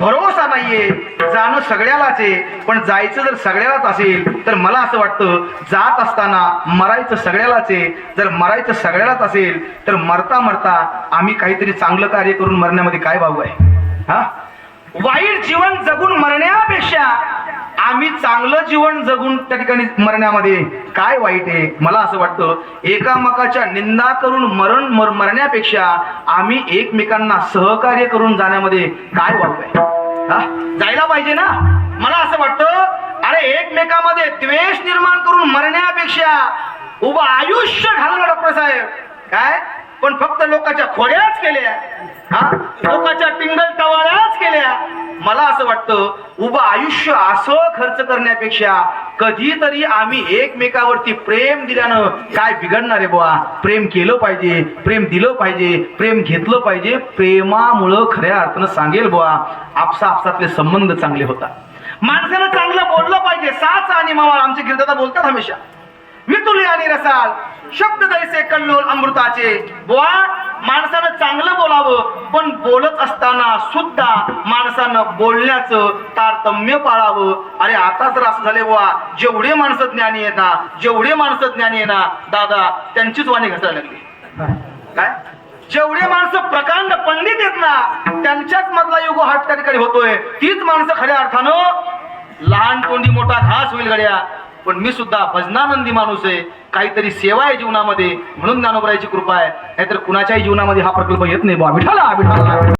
भरोसा नाहीये. जाणं सगळ्यालाच आहे. पण जायचं जर सगळ्यालाच असेल तर मला असं वाटतं जात असताना मरायचं सगळ्यालाच आहे. जर मरायचं सगळ्यालाच असेल तर मरता मरता आम्ही काहीतरी चांगलं कार्य करून मरण्यामध्ये काय भाऊ आहे? हा? वाईट जीवन जगून मरण्यापेक्षा आम्ही चांगलं जीवन जगून त्या ठिकाणी मरण्यामध्ये काय वाईट आहे? मला असं वाटतं एकामेकाच्या निंदा करून मरण मर मरण्यापेक्षा आम्ही एकमेकांना सहकार्य करून जाण्यामध्ये काय वाईट आहे? जायला पाहिजे ना? मला असं वाटतं अरे एकमेकामध्ये द्वेष निर्माण करून मरण्यापेक्षा उभं आयुष्य घालवलं डॉक्टर साहेब. काय? पण फक्त लोकांच्या खोड्याच केल्या. हा? लोकांच्या टिंगल टवाळ्याच केल्या. मला असं वाटतं उभं आयुष्य असं खर्च करण्यापेक्षा कधीतरी आम्ही एकमेकावरती प्रेम दिल्यानं काय बिघडणार आहे बुवा? प्रेम केलं पाहिजे प्रेम दिलं पाहिजे प्रेम घेतलं पाहिजे. प्रेमामुळं खऱ्या अर्थानं सांगेल बुवा आपसा आपसातले संबंध चांगले होतात. माणसानं चांगलं बोललं पाहिजे. साच आणि मावळ आमचे गिरदादा बोलतात हमेशा. वितुले आणि रसाल शब्द दैसे कल्लोल अमृताचे. बुवा चांगलं बोलावं पण बोलत असताना सुद्धा माणसानं बोलण्याचं तारतम्य पाळावं. अरे आता तर असं झाले वा जेवढे माणसं ज्ञानी आहेत ना जेवढे माणसं ज्ञानी आहे ना दादा त्यांचीच वाणी घसायला लागली. काय? जेवढे माणसं प्रकांड पंडित आहेत ना त्यांच्याच मधला युग हा त्या ठिकाणी होतोय. तीच माणसं खऱ्या अर्थानं लहान कोंडी मोठा घास होईल गड्या. पण मी सुद्धा भजनानंदी माणूस आहे. काहीतरी सेवा आहे जीवनामध्ये. म्हणून ज्ञानोबरायची कृपा आहे. नाहीतर कुणाच्याही जीवनामध्ये हा प्रकल्प येत नाही बा विठाला विठाला